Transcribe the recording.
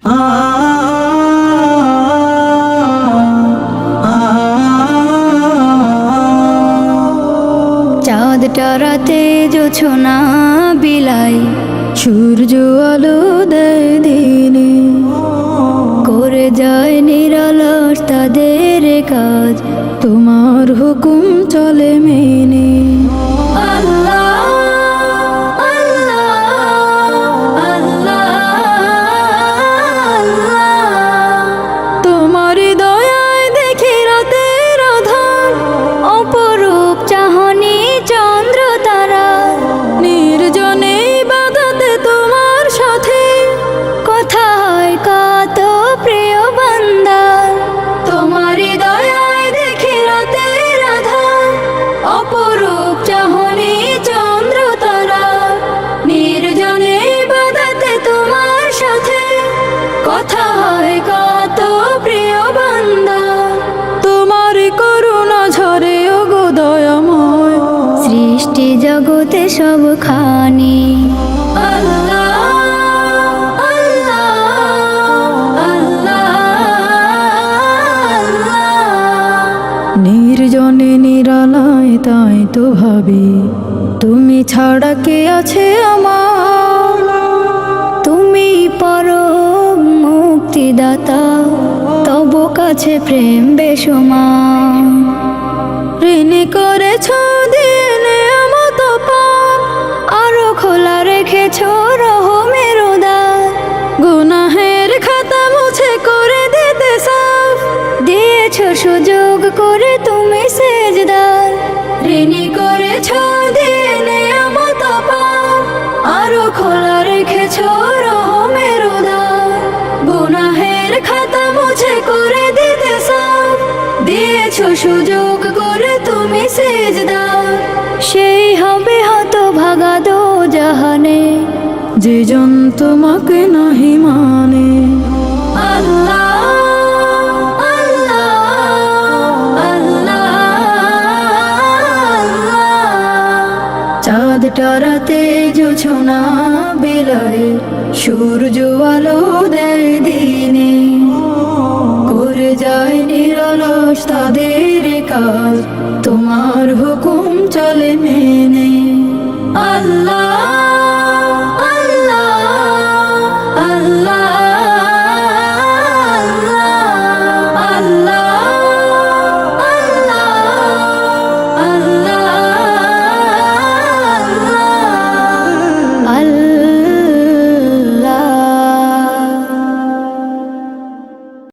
চাঁদ টারাতে জোছনা বিলাই, সূর্য আলো দেয় দিনে। করে যায় নিরালাস তাদের কাজ, তোমার হুকুম চলে মেনে সৃষ্টি জগতে সব খানি নির্জনে নিরালায়, তাই তো ভাবি, তুমি ছাড়া কে আছে আমার? তুমি পরম মুক্তিদাতা, তব কাছে প্রেম বেশমা ঋণী করেছ গুনাহের খাতা মুছে করে দিতে সুযোগ করে তুমি সেজদার। ঋণী করেছ দিনে মতো পাপ। আরও খোলা রেখেছ রহমের গুনাহের খাতা মুছে করে দিতে সাফ। দিয়েছ সুযোগ করে তুমি সেজদার। সেই হবে হত ভাগা দো জাহানে যে জন তোমাকে নাহি মানে। চাঁদ টারাতে জোছনা বেলায়, সূর্য আলো দেয় দিনে। করে যায় নিরলস তাদের কাজ, তোমার হুকুম চলে মেনে।